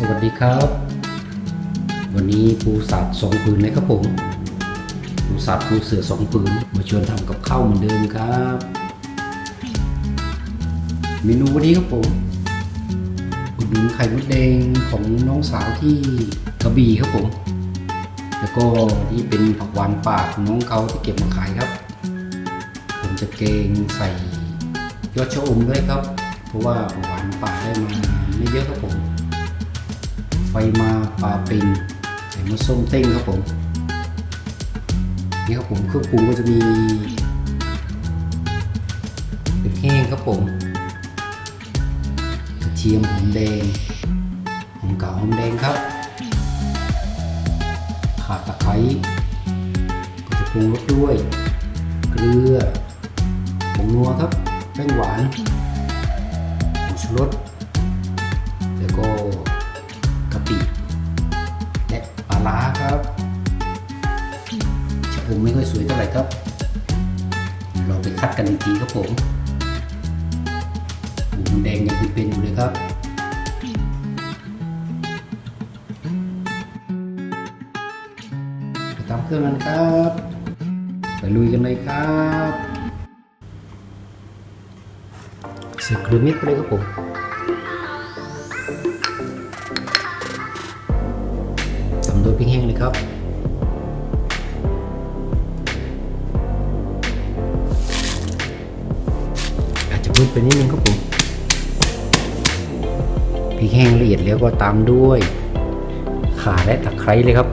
สวัสดีครับ วันนี้ปูสัตว์สองผืนเลยครับผมปูสัตว์ปูเสือสองผืนมาชวนทำกับข้าวเหมือนเดิมครับเมนูวันนี้ครับผมอุดหนุนไข่มดแดงของน้องสาวที่กระบี่ครับผม แล้วก็นี่เป็นผักหวานป่าของน้องเขาที่เก็บมาขายครับ ผมจะเกงใส่ยอดชะอมด้วยครับ เพราะว่าผักหวานป่าได้มาไม่เยอะครับผม มาปลาปิงใส่มะส้มเต้งครับผมนี่ครับผมเครื่องปรุงก็จะมีเป็นแห้งครับผมกระเทียมหอมแดงหอมเก่าหอมแดงครับข่าตะไคร้ก็จะปรุงรสด้วย เกลือผงนัวครับแป้งหวานผงชูรส ไม่ค่อยสวยเท่าไหร่ครับเดี๋ยวเราไปคัดกันอีกทีครับผมหมูแดงยังเป็นๆอยู่เลยครับไปตามเครื่องกันครับ ไปลุยกันเลยครับใส่เกลือเม็ดไปเลยครับผมทำโดยพริกแห้งเลยครับ ไปนิดนึงครับผมพริกแห้งละเอียดแล้วก็ตามด้วย ข่าและตะไคร้เลยครับ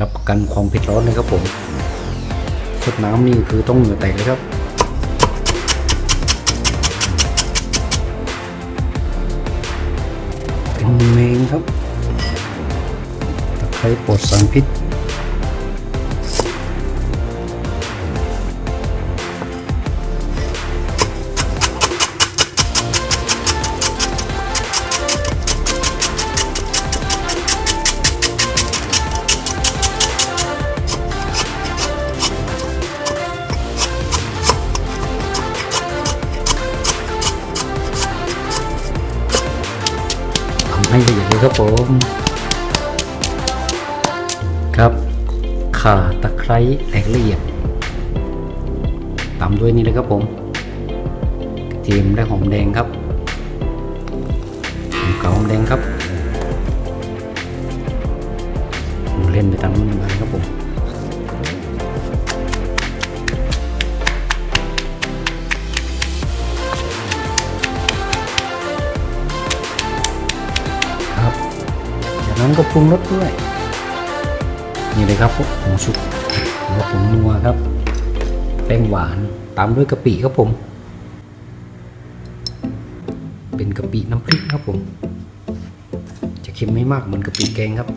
รับประกันความเผ็ดร้อนเลยครับผมสดน้ำนี่คือต้องเหงื่อแตกเลยครับเป็นเมงครับตะไคร้ปลอดสารพิษำให้ละเอียดเลยครับผมครับข่าตะไคร้แตกละเอียดตามด้วยนี่เลยครับผมกระเทียมและหอมแดงครับหอมเก่าหอมแดงครับเล่นไปตามนู้นมาครับผม จากนั้นก็ปรุงรสด้วย นี่เลยครับพวกผงชุบหัวผงนัวครับ แป้งหวานตามด้วยกะปิครับผม เป็นกะปิน้ำพริกครับผม จะเค็มไม่มากเหมือนกะปิแกงครับ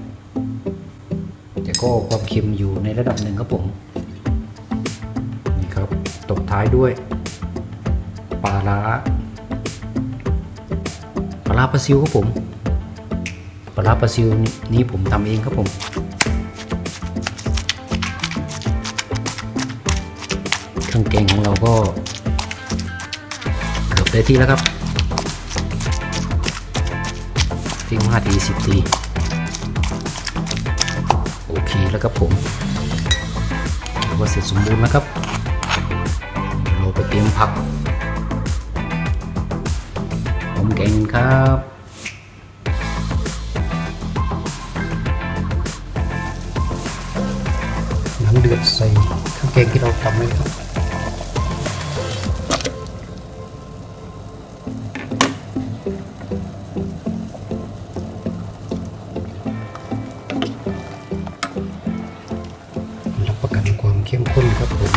แต่ก็ความเค็มอยู่ในระดับหนึ่งครับผม นี่ครับตบท้ายด้วยปลาร้าปลาร้าปลาซิวครับผม ปลาปลาซิวนี่นี่ผมทำเองครับผมเครื่องแกงของเราก็เกือบได้ที่แล้วครับทิ้งห้าทีสิบทีโอเคแล้วครับผมถือว่าเสร็จสมบูรณ์แล้วครับ เราไปเตรียมผักหอมแกงกันครับ ที่เราทำไว้ครับรับประกันความเข้มข้นครับผม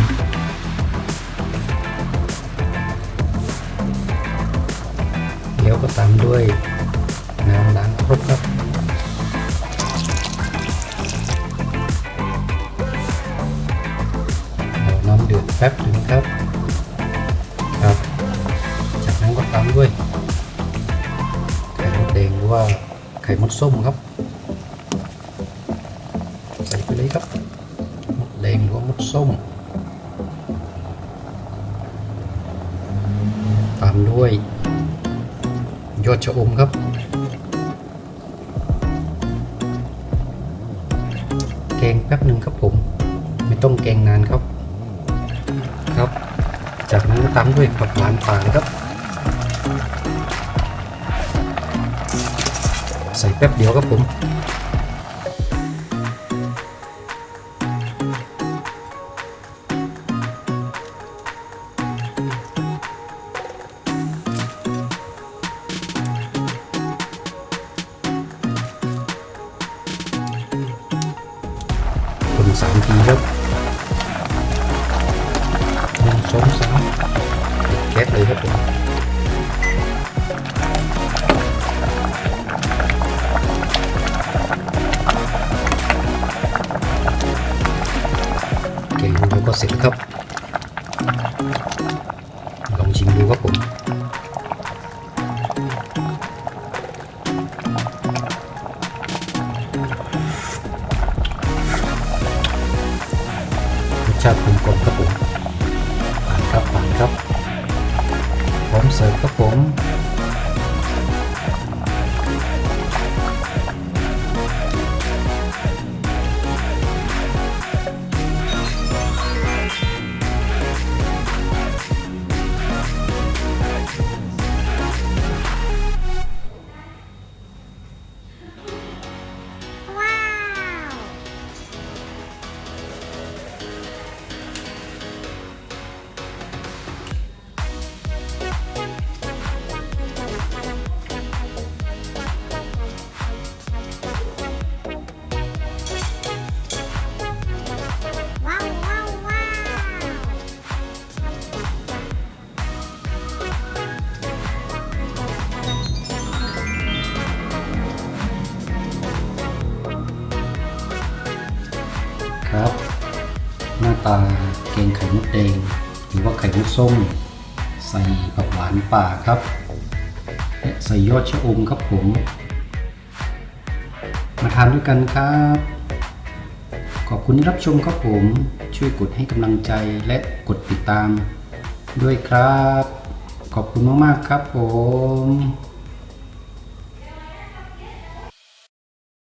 แล้วก็ตามด้วยน้ำล้างครบครับ แป๊บหนึ่งครับครับ จากนั้นก็ตามด้วยไข่มดแดงหรือว่าไข่มดส้มครับ ใส่ไปเลยครับมดแดงหรือว่ามดส้ม ตามด้วย ยอดชะอมครับแกงแป๊บหนึ่งครับผม ไม่ต้องแกงนานครับ จากนั้นก็ตามด้วยผักหวานป่าเลยครับ ใส่แป๊บเดียวครับผมคนสามทีครับหนึ่งสองสาม ปิดแก๊สเลยครับผมเก่งแล้วก็เสร็จแล้วครับ ลองชิมดูครับผมรสชาติกลมกลมครับผมผ่านครับผ่านครับ พร้อมเสิร์ฟครับผม ครับ หน้าตาแกงไข่มดแดง หรือว่าไข่มดส้ม ใส่ผักหวานป่าครับและใส่ยอดชะอมครับผม มาทานด้วยกันครับ ขอบคุณที่รับชมครับผม ช่วยกดให้กำลังใจและกดติดตามด้วยครับ ขอบคุณมาก ๆ ครับผม